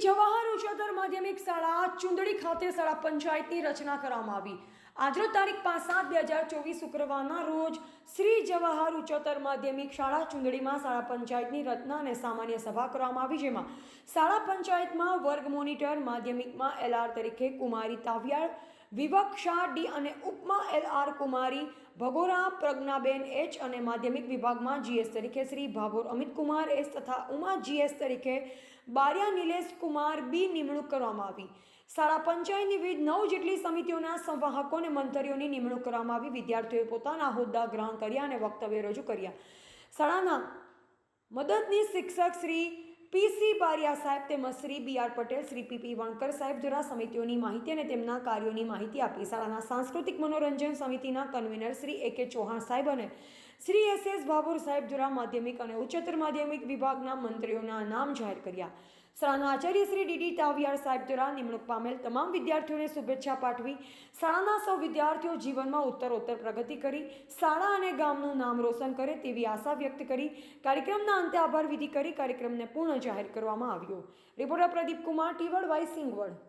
જવાહર ઉચ્ચતર માધ્યમિક શાળા ચુંદડી ખાતે શાળા પંચાયતની રચના કરવામાં આવી. આજરો તારીખ પાંચ સાત બે હજાર ચોવીસ શુક્રવારના રોજ શ્રી જવાહર ઉચ્ચતર માધ્યમિક શાળા ચુંદડીમાં શાળા પંચાયતની રચના અને સામાન્ય સભા કરવામાં આવી, જેમાં શાળા પંચાયતમાં વર્ગ મોનિટર માધ્યમિકમાં એલઆર તરીકે કુમારી તાવિયાળ વિવક્ષા ડી અને Upma L R Kumari, Bhagora Pragnaben H અને માધ્યમિક વિભાગમાં જીએસ તરીકે શ્રી ભાભોર અમિત કુમાર એસ તથા ઉમા જીએસ તરીકે બારિયા નિલેશ કુમાર બી નિમણૂક કરવામાં આવી. શાળા પંચાયતની વિવિધ નવ જેટલી સમિતિઓના સંવાહકો અને મંત્રીઓની નિમણૂક કરવામાં આવી. વિદ્યાર્થીઓએ પોતાના હોદ્દા ગ્રહણ કર્યા અને વક્તવ્ય રજૂ કર્યા. શાળાના મદદની શિક્ષક શ્રી પીસી બારિયા સાહેબ તેમજ Shri B R Patel, Shri PP Vankar સાહેબ દ્વારા સમિતિઓની માહિતી અને તેમના કાર્યોની માહિતી આપી. શાળાના સાંસ્કૃતિક મનોરંજન સમિતિના કન્વીનર શ્રી એ કે ચૌહાણ સાહેબ અને શ્રી એસ એસ ભાભોર સાહેબ દ્વારા માધ્યમિક અને ઉચ્ચતર માધ્યમિક વિભાગના મંત્રીઓના નામ જાહેર કર્યા. શાળાના આચાર્ય શ્રી ડીડી તાવિયાર સાહેબ દ્વારા નિમણૂક પામેલ તમામ વિદ્યાર્થીઓને શુભેચ્છા પાઠવી, શાળાના સૌ વિદ્યાર્થીઓ જીવનમાં ઉત્તરોત્તર પ્રગતિ કરી, શાળા અને ગામનું નામ રોશન કરે તેવી આશા વ્યક્ત કરી, કાર્યક્રમના અંતે આભાર વિધિ કરી કાર્યક્રમને પૂર્ણ જાહેર કરવામાં આવ્યો. રિપોર્ટર પ્રદીપ કુમાર, ટીવડ વાય સિંગવડ.